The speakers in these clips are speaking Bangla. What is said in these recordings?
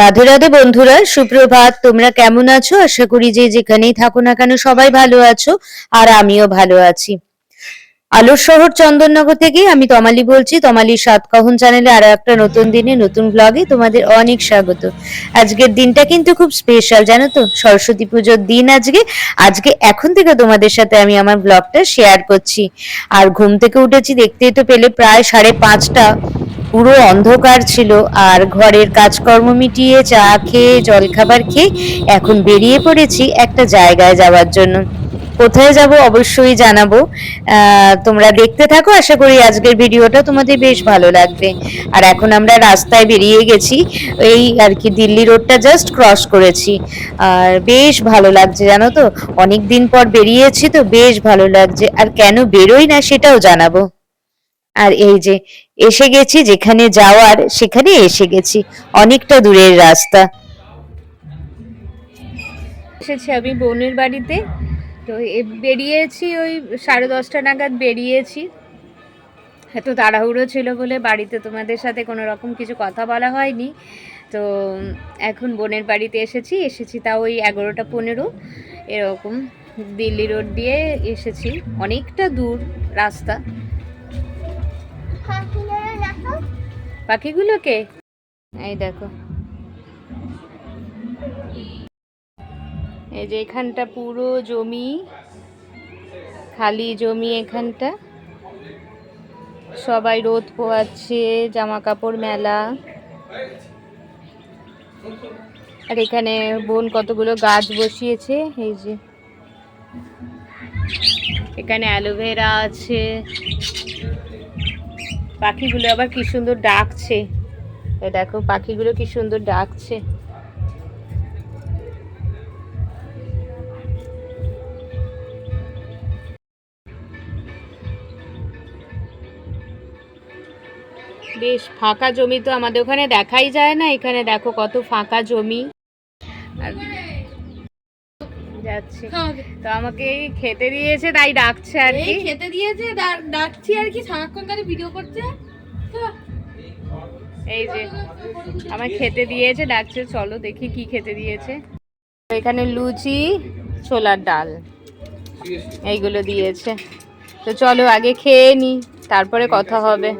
রাধে রাধে বন্ধুরা, সুপ্রভাত। তোমরা কেমন আছো? আশা করি যে যেখানেই থাকো না কেন সবাই ভালো আছো আর আমিও ভালো আছি। আলোর শহর চন্দননগর থেকে আমি তমালি বলছি। তমালির সাতকাহন চ্যানেলে আরও একটা নতুন দিনে, নতুন ব্লগে তোমাদের অনেক স্বাগত। আজকের দিনটা কিন্তু খুব স্পেশাল জানো তো? সরস্বতী পুজোর দিন আজকে। আজকে এখন থেকে তোমাদের সাথে আমি আমার ব্লগটা শেয়ার করছি। আর ঘুম থেকে উঠেছি, দেখতেই তো পেলে প্রায় সাড়ে পাঁচটা। পুরো অন্ধকার ছিল আর ঘরের কাজকর্ম মিটিয়ে চা খেয়ে জলখাবার খেয়ে এখন বেরিয়ে পড়েছি একটা জায়গায় যাওয়ার জন্য। কোথায় যাব অবশ্যই জানাব। তোমরা দেখতে থাকো, আশা করি আজকের ভিডিওটা তোমাদের বেশ ভালো লাগবে। আর এখন আমরা রাস্তায় বেরিয়ে গেছি, এই আর কি দিল্লি রোডটা জাস্ট ক্রস করেছি। আর বেশ ভালো লাগছে, জানো তো? অনেক দিন পর বেরিয়েছি তো বেশ ভালো লাগছে। আর কেন বেরোই না সেটাও জানাব। আর এই যে এসে গেছি, যেখানে যাওয়ার সেখানে এসে গেছি। অনেকটা দূরের রাস্তা। এসেছি আমি বোনের বাড়িতে। তো বেরিয়েছি ওই সাড়ে দশটা নাগাদ বেরিয়েছি। এত তাড়াহুড়ো ছিল বলে বাড়িতে তোমাদের সাথে কোনো রকম কিছু কথা বলা হয়নি। তো এখন বোনের বাড়িতে এসেছি এসেছি তাও ওই এগারোটা পনেরো। এরকম দিল্লি রোড দিয়ে এসেছি। অনেকটা দূর রাস্তা। পাখিগুলোকে? এই দেখো। এই যে এখানটা পুরো জমি, খালি জমি এখানটা। সবাই রোদ পোয়াচ্ছে জামা কাপড় মেলা। আর এখানে বোন কতগুলো গাছ বসিয়েছে, এই যে। এখানে অ্যালোভেরা আছে। পাখিগুলো আবার কি সুন্দর ডাকছে। দেখো, পাখিগুলো কি সুন্দর ডাকছে। বেশ, ফাঁকা জমি তো আমাদের ওখানে দেখাই যায় না। এখানে দেখো কত ফাঁকা জমি। আর যাচ্ছে। তো আমাকে খেতে দিয়েছে তাই ডাকছে আর এই কি। খেতে দিয়েছে ডাকছি আর কি সারাক্ষণ খালি ভিডিও করছে। এই যে আমার খেতে দিয়েছে ডাকছে চলো দেখি কি খেতে দিয়েছে। এখানে লুচি ছোলার ডাল এইগুলো দিয়েছে। তো চলো আগে খেয়ে নি। তারপরে কথা হবে।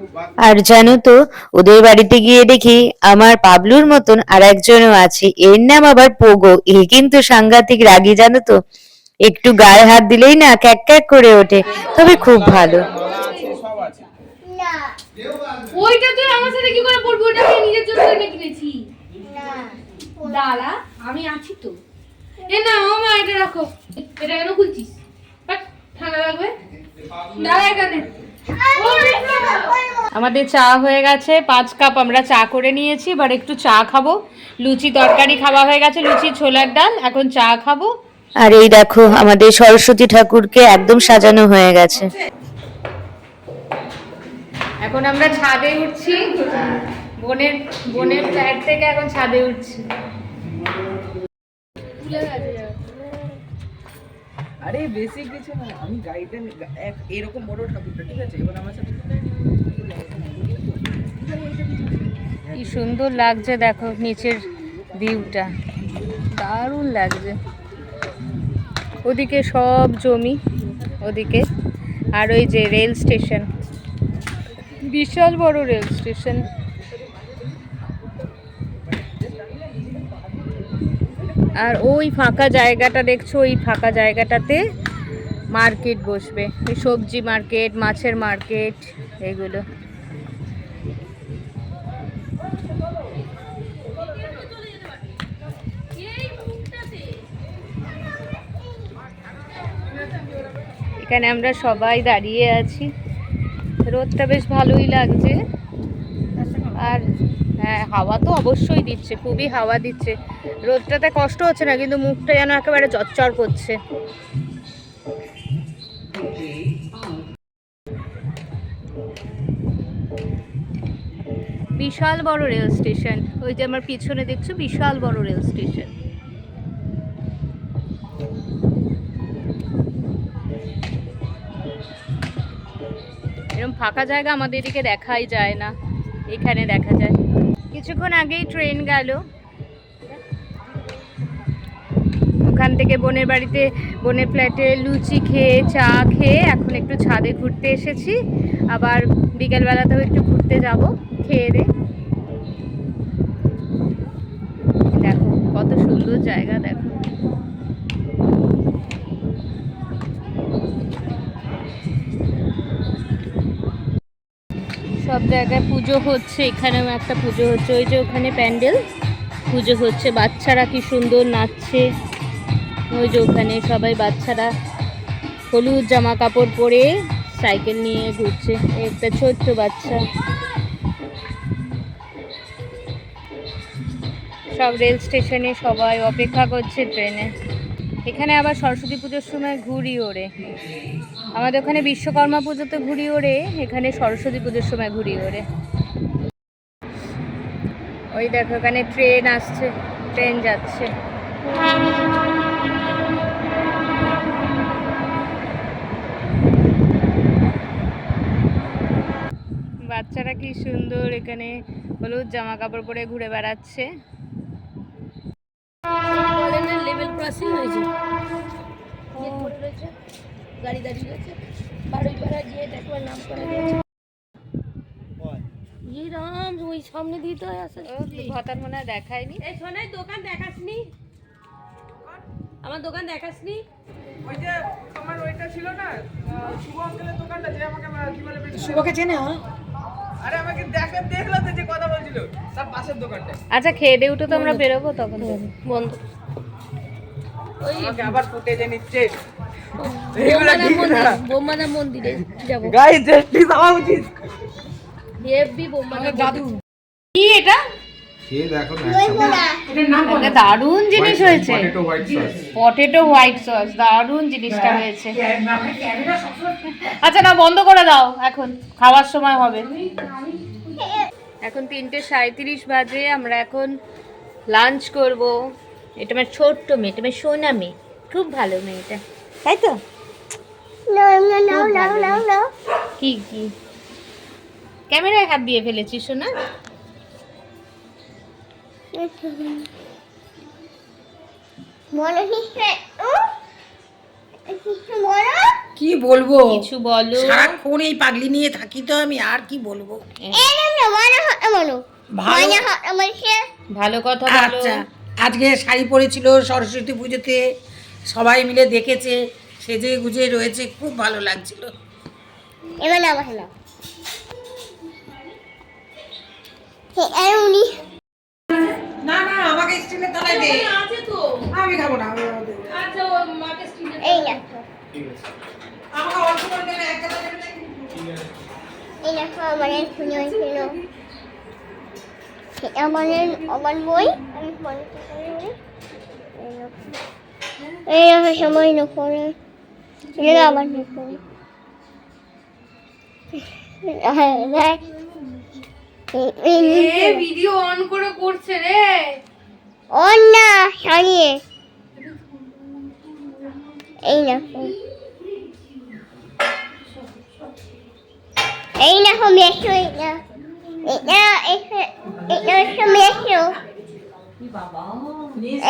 আর জানো তো ওদের বাড়িতে গিয়ে দেখি আমার পাবলুর মতন আর একজনও আছে। এর নাম আবার পোগো। এ কিন্তু সাংঘাতিক রাগী জানো তো। একটু গায়ে হাত দিলেই না ক্যাক ক্যাক করে ওঠে। তবে খুব ভালো। ওইটা তুই আমার সাথে কি করে পড়বি ওটা আমি নিজের জন্য কিনে কিনেছি। দাঁড়া আমি আছি তো। এ না মামা এটা রাখো। এটা কেন খুলছিস? ঠান্ডা লাগবে। দাঁড়া এখানে। ও, আমাদের চা হয়ে গেছে পাঁচ কাপ আমরা চা করে নিয়েছি এবার একটু চা খাব। লুচি তরকারি খাওয়া হয়ে গেছে লুচি ছোলার ডাল এখন চা খাব। আর এই দেখো আমাদের সরস্বতী ঠাকুরকে একদম সাজানো হয়ে গেছে। এখন আমরা ছাদে উঠছি। বোনের বোনের ফ্ল্যাট থেকে এখন ছাদে উঠছি। আরে বেশি কিছু না, আমি গাড়িতে এরকম বড় ঠাকুরটা, ঠিক আছে? এবার আমার সাথে কি সুন্দর লাগছে দেখো নিচের ভিউটা। দারুণ লাগছে। ওদিকে সব জমি, ওদিকে। আর ওই যে রেল স্টেশন। বিশাল বড় রেল স্টেশন। আর ওই ফাঁকা জায়গাটা দেখছ, ওই ফাঁকা জায়গাটাতে মার্কেট বসবে। সবজি মার্কেট, মাছের মার্কেট, এগুলো। এখানে আমরা সবাই দাঁড়িয়ে আছি। রোদটা বেশ ভালোই লাগছে। আর হ্যাঁ হাওয়া তো অবশ্যই দিচ্ছে, খুবই হাওয়া দিচ্ছে। রোদটাতে কষ্ট হচ্ছে না, কিন্তু মুখটা যেন একেবারে চচ্চর করছে। বিশাল বড় রেল স্টেশন। ওই যে আমার পিছনে দেখছ, বিশাল বড় রেল স্টেশন। এরকম ফাঁকা জায়গা আমাদের এদিকে দেখাই যায় না, এখানে দেখা যায়। কিছুক্ষণ আগেই ট্রেন গেল। ওখান থেকে বোনের বাড়িতে, বোনের ফ্ল্যাটে লুচি খেয়ে, চা খেয়ে এখন একটু ছাদে ঘুরতে এসেছি। আবার বিকেলবেলাতেও একটু ঘুরতে যাব, খেয়ে দেয় সব জায়গায় পুজো হচ্ছে, এখানেও একটা পুজো হচ্ছে। ওই যে ওখানে প্যান্ডেল, পুজো হচ্ছে। বাচ্চারা কি সুন্দর নাচছে। ওই যে ওখানে সবাই বাচ্চারা হলুদ জামা কাপড় পরে সাইকেল নিয়ে ঘুরছে। একটা ছোট্ট বাচ্চা। সব রেল স্টেশনে সবাই অপেক্ষা করছে ট্রেনে। এখানে আবার সরস্বতী পুজোর সময় ঘুড়ি ওড়ে। আমাদের ওখানে বিশ্বকর্মা পুজোতে ঘুড়ি ওড়ে, এখানে সরস্বতী পুজোর সময় ঘুড়ি ওড়ে। ওই দেখো, এখানে ট্রেন আসছে, ট্রেন যাচ্ছে। বাচ্চারা কি সুন্দর এখানে হলুদ জামা কাপড় পরে ঘুরে বেড়াচ্ছে। লেভেল ক্রসিং হয়েছে। গাড়ি দাঁড়িয়ে গিয়ে একবার নাম করা গেছে রাম ওই সামনে দিয়ে তো আসে ভাতার মনে হয় দেখায়নি? এই শোনাই দোকান দেখাসনি? আমার দোকান দেখাসনি? ওই যে তোমার ওইটা ছিল না শুভ অঙ্কেলের দোকানটা যে আমাকে কি বলে শুভকে চেনে আরে আমাকে দেখে দেখল যে কথা বলছিল তার পাশের দোকানটা আচ্ছা খেয়ে দিয়ে উঠে তো আমরা বেরোবো তখন। বন্ধ। ওই আমাকে আবার ফুটেজে নিচ্ছে। এইগুলা ঠিক না? মন্দির মন্দিরে যাব। গাইস জাস্টিস হওয়া উচিত হেভি বোমাদা দাদু। কি এটা? খেয়ে দেখো না এটার নাম বলো। একটা দারুণ জিনিস হয়েছে। পটেটো হোয়াইট সস দারুণ জিনিসটা হয়েছে। ক্যামেরা সবসময় আচ্ছা না বন্ধ করে দাও এখন। খাওয়ার সময় হবে। এখন তিনটে সাঁত্রিশ বাজে আমরা এখন লাঞ্চ করব। এটা আমার ছোট্ট মেয়ে এটা আমার সোনা মেয়ে। খুব ভালো মেয়েটা। তাই তো? কি কি? ক্যামেরায় হাত দিয়ে ফেলেছিস সোনা। কি বলব? কিছু বলো। সারাক্ষণ এই পাগলি নিয়ে থাকি তো আমি আর কি বলব? ভালো? ভালো কথা বলো। আচ্ছা। আজকে শাড়ি পরেছিল সরস্বতী পুজোতে সবাই মিলে দেখেছে সেজে গুজে রয়েছে খুব ভালো লাগছিল। না না আমাকে স্টিলের তলায় দে। আছে তো। আমি খাব না আমি না। আচ্ছা ও মাকে স্টিল আমাকে অল্প করে দেবে একটা দেবে। নাকি? আমাদের আমার বই আমি পড়তে পারি বলে। এই দেখো সময় নকরে এটা আবার নকরে ভিডিও অন করে করছে রে। অন্যা সারিয়ে। এই দেখো এই এটা এটা এটা এটা হচ্ছে মেশো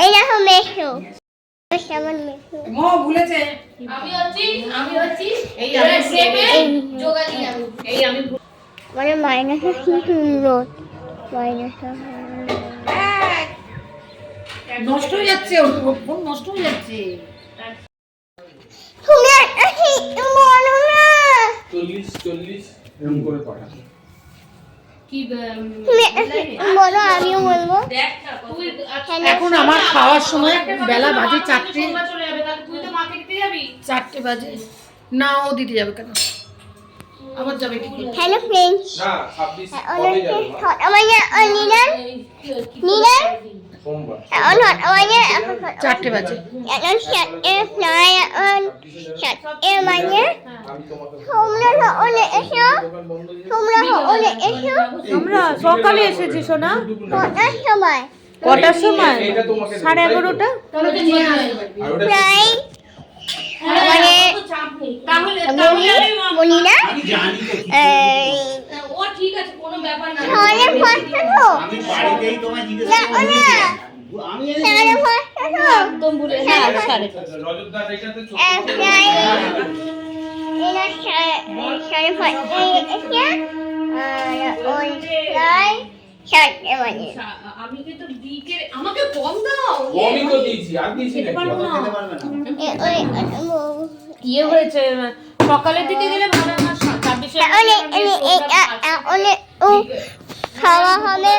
এই দেখো মেশো সামান মেশো মো ভুলেছে। আমি হচ্ছি আমি হচ্ছি এই আমি এই যোগালি আমি এই আমি মানে মাইনাসে কি সুন্দর মাইনাসটা নষ্ট হয়ে যাচ্ছে ফোন নষ্ট হয়ে যাচ্ছে। তুমি একটা শিখতে বলো না। চল্লিশ চল্লিশ এরকম করে পাঠান কি বলো আমিও বলব। আচ্ছা এখন আমার খাওয়ার সময় বেলা বাজে চারটে। সোমবার চলে যাবে তাহলে তুই তো মাকে দিতে যাবি। চারটে বাজে। না ও দিতে যাবে কেন? আবার যাবে কি হ্যালো ফ্রেন্ডস না ছাব্বিশ কবে যাবে? আমাদের নিলেন এই কি কি নিলেন সোমবার। এখন আমাদের এখন চারটে বাজে। এখন সাতটে নয় এখন সাতটে মানে আমি তোমাকে তোমরা সকলে এসো। তোমরা সকলে এসো। আমরা সকালে এসেছি সোনা। কটার সময়? কটার সময়? সাড়ে এগারোটা? প্রায় মানে মনিরা ও ঠিক আছে কোনো ব্যাপার না সাড়ে পাঁচটা তো আমি না না আমি কিন্তু দিকে আমাকে কম দাও। কমই তো দিয়েছি আর দিয়েছি ইয়ে হয়েছে সকালের দিকে গেলে ভালো আমার ছাব্বিশে অনেক অনেক ও খাওয়া হবে।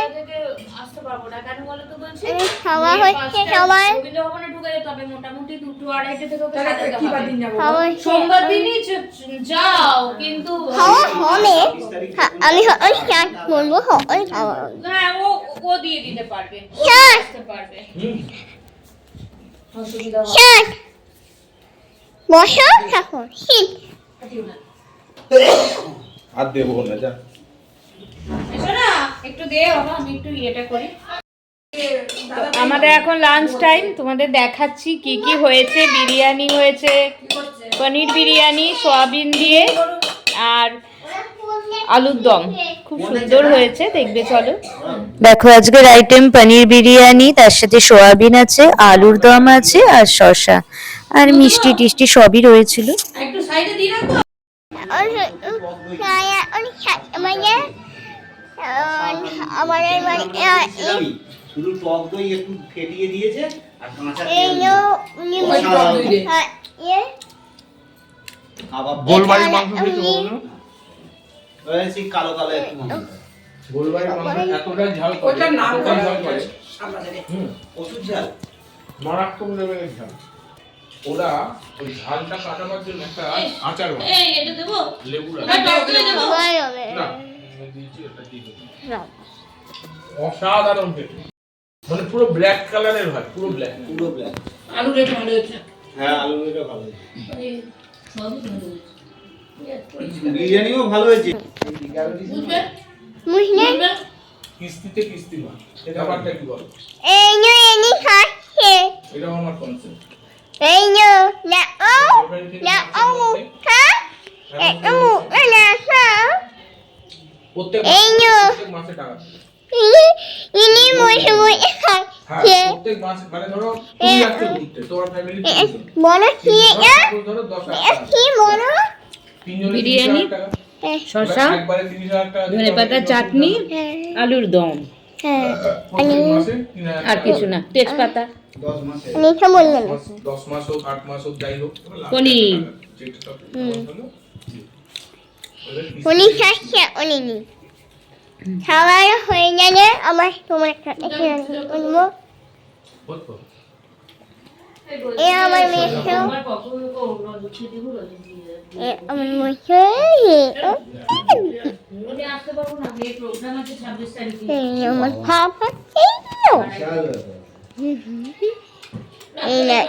আসতে না। কেন বলো তো বলছি? খাওয়া হচ্ছে সবার রবীন্দ্র ভবনে ঢুকে যেতে হবে। মোটামুটি দুটো আড়াইটে থেকে ওকে তাহলে কি বার দিন যাব? সোমবার দিনই যাও কিন্তু খাওয়া হবে। হ্যাঁ, আমি ওই চাট করব ওই খাওয়া হ্যাঁ ও ও দিয়ে দিতে পারবে। চাট আসতে পারবে। হুম অসুবিধা হবে। চাট বসো থাকো। শীত আর দেবো না যা। এসো না একটু দে বাবা আমি একটু ইয়েটা করি আমাদের এখন লাঞ্চ টাইম তোমাদের দেখাচ্ছি কি কি হয়েছে বিরিয়ানি হয়েছে পনির বিরিয়ানি সয়াবিন দিয়ে আর আলুর দম খুব সুন্দর হয়েছে দেখবে চলো দেখো আজকের আইটেম পনির বিরিয়ানি তার সাথে সোয়াবিন আছে আলুর দম আছে আর শসা আর মিষ্টি টিষ্টি সবই রয়েছিল একটু সাইডে আমাদের মানে শুধু টক দই একটু ফেটিয়ে দিয়েছে আর কাঁচা এই তেল নো ওই টক দই দিয়ে। কাবাব। গোলবাড়ি মাংস খেতে বলো সেই কালো কালো একটু মাংস। গোলবাড়ি মাংস এতটাই ঝাল ওটার নাম এতটাই করা ঝাল করে। আমাদের ওষুধ ঝাল। মারাত্মক লেভেলের ঝাল। ওরা ওই ঝালটা কাটাবার জন্য একটা আচার বানায়। এই এটা দেবো? লেবু না দিয়েছি এটা দিয়ে দেবো। অসাধারণ খেতে। মানে পুরো ব্ল্যাক কালারের হয় পুরো ব্ল্যাক পুরো ব্ল্যাক আলু রেট ভালো হয়েছে? হ্যাঁ আলু এটা ভালো হয়েছে। বিরিয়ানিও ভালো হয়েছে। বুঝবে? কিস্তিতে কিস্তি মা। এটা আমারটা কি বল। এই নো এনি খাচ্ছে। এটা আমার কনসেপ্ট এই নো না ও না ও খা। ও না খা। প্রত্যেক মাসে- টাকা। ইনি মুসে মুসে হ্যাঁ খাচ্ছে। প্রত্যেক মাসে মানে ধরো তুমি যাচ্ছ ঘুরতে তোমার ফ্যামিলি বলো কি ধরো দশ এটা কি বলো? বিরিয়ানি, শসা ধনে পাতা চাটনি হ্যাঁ। আলুর দম। হ্যাঁ আর কিছু না তেজপাতা। পনির। ওদের কিস্তি উনি খাচ্ছে উনি নি খাবার হয়ে গেলে আমার তোমার সাথে বলব এ আমার মেয়ে এ আমার মেয়ে আমার পাপা বিশাল ব্যাপার। এই না।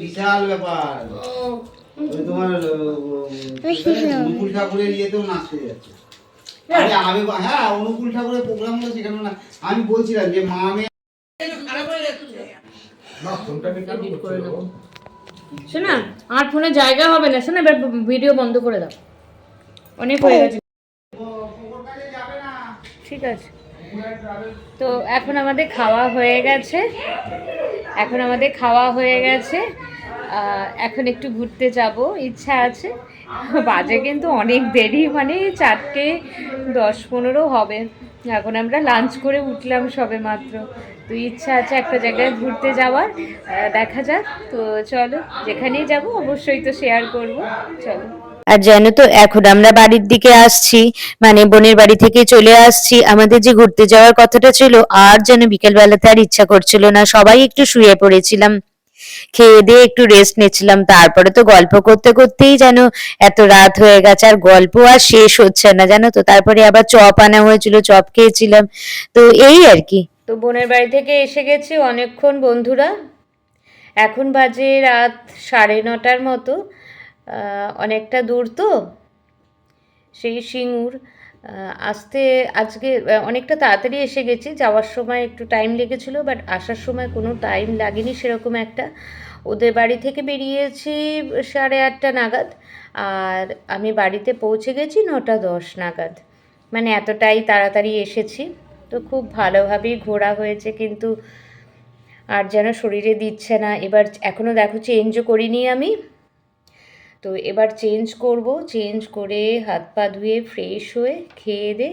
বিশাল ব্যাপার। ওই তোমার অনুকূল ঠাকুরের ইয়েতেও নাচ হয়ে যাচ্ছে। আরে আমি বা- হ্যাঁ অনুকূল ঠাকুরের প্রোগ্রাম হলো সেখানে না আমি বলছিলাম যে মা? শোনা আমার ফোনে জায়গা হবে না শোনা এবার ভিডিও বন্ধ করে দাও। অনেক হয়ে গেছে। ঠিক আছে। তো এখন আমাদের খাওয়া হয়ে গেছে। এখন আমাদের খাওয়া হয়ে গেছে। এখন একটু ঘুরতে যাব, ইচ্ছা আছে। বাজে কিন্তু অনেক দেরি মানে চারটে দশ পনেরো হবে। এখন আমরা লাঞ্চ করে উঠলাম সবে মাত্র। তো ইচ্ছা আছে একটা জায়গায় ঘুরতে যাওয়ার। দেখা যাক। তো চলো, যেখানেই যাব অবশ্যই তো শেয়ার করব। চলো। আর জানো তো, এখন আমরা বাড়ির দিকে আসছি। মানে বোনের বাড়ি থেকে চলে আসছি। আমাদের যে ঘুরতে যাওয়ার কথাটা ছিল, আর যেন বিকেলবেলাতে আর ইচ্ছা করছিল না। সবাই একটু শুয়ে পড়েছিলাম। খেয়ে দিয়ে একটু রেস্ট নিচ্ছিলাম। তারপরে তো গল্প করতে করতেই যেন এত রাত হয়ে গেছে, আর গল্প আর শেষ হচ্ছে না, জানো তো? তারপরে আবার চপ আনা হয়েছিল, চপ খেয়েছিলাম। তো এই আর কি। তো বোনের বাড়ি থেকে এসে গেছি অনেকক্ষণ বন্ধুরা। এখন বাজে রাত সাড়ে নটার মতো অনেকটা দূর তো? সেই সিঙ্গুর আসতে, আজকে অনেকটা তাড়াতাড়ি এসে গেছি। যাওয়ার সময় একটু টাইম লেগেছিলো বাট আসার সময় কোনো টাইম লাগেনি সেরকম একটা। ওদের বাড়ি থেকে বেরিয়েছি সাড়ে আটটা নাগাদ, আর আমি বাড়িতে পৌঁছে গেছি নটা দশ নাগাদ। মানে এতটাই তাড়াতাড়ি এসেছি। তো খুব ভালোভাবেই ঘোরা হয়েছে, কিন্তু আর যেন শরীরে দিচ্ছে না। এবার এখনও দেখো চেঞ্জও করিনি আমি। তো এবার চেঞ্জ করব। চেঞ্জ করে হাত পা ধুয়ে ফ্রেশ হয়ে খেয়ে দে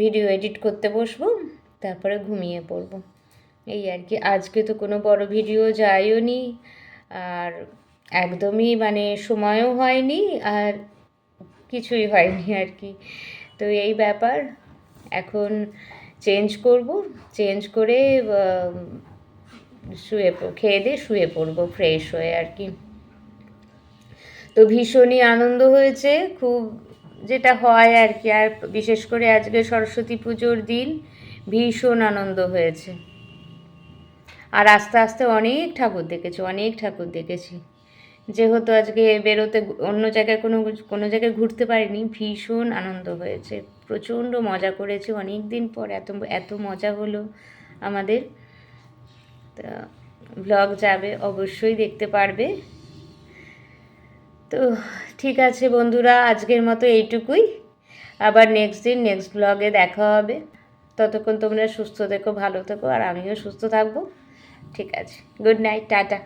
ভিডিও এডিট করতে বসবো, তারপরে ঘুমিয়ে পড়ব। এই আর কি, আজকে তো কোনো বড় ভিডিও যায়ও নি, আর একদমই মানে সময়ও হয়নি, আর কিছুই হয়নি আর কি। তো এই ব্যাপার, এখন চেঞ্জ করব চেঞ্জ করে শুয়ে খেয়ে দিয়ে শুয়ে পড়ব ফ্রেশ হয়ে আর কি। তো ভীষণই আনন্দ হয়েছে। খুব যেটা হয় আর কি আর বিশেষ করে আজকে সরস্বতী পুজোর দিন ভীষণ আনন্দ হয়েছে। আর আস্তে আস্তে অনেক ঠাকুর দেখেছি, অনেক ঠাকুর দেখেছি। যেহেতু আজকে বেরোতে অন্য জায়গায় কোনো কোনো জায়গায় ঘুরতে পারিনি, ভীষণ আনন্দ হয়েছে। প্রচণ্ড মজা করেছি অনেক দিন পর এত এত মজা হলো আমাদের। তা ব্লগ যাবে, অবশ্যই দেখতে পারবে। তো, ঠিক আছে বন্ধুরা, আজকের মতো এইটুকুই। আবার নেক্সট দিন নেক্সট ব্লগে দেখা হবে। ততক্ষণ তোমরা সুস্থ থেকো, ভালো থেকো, আর আমিও সুস্থ থাকব। ঠিক আছে গুড নাইট টাটা।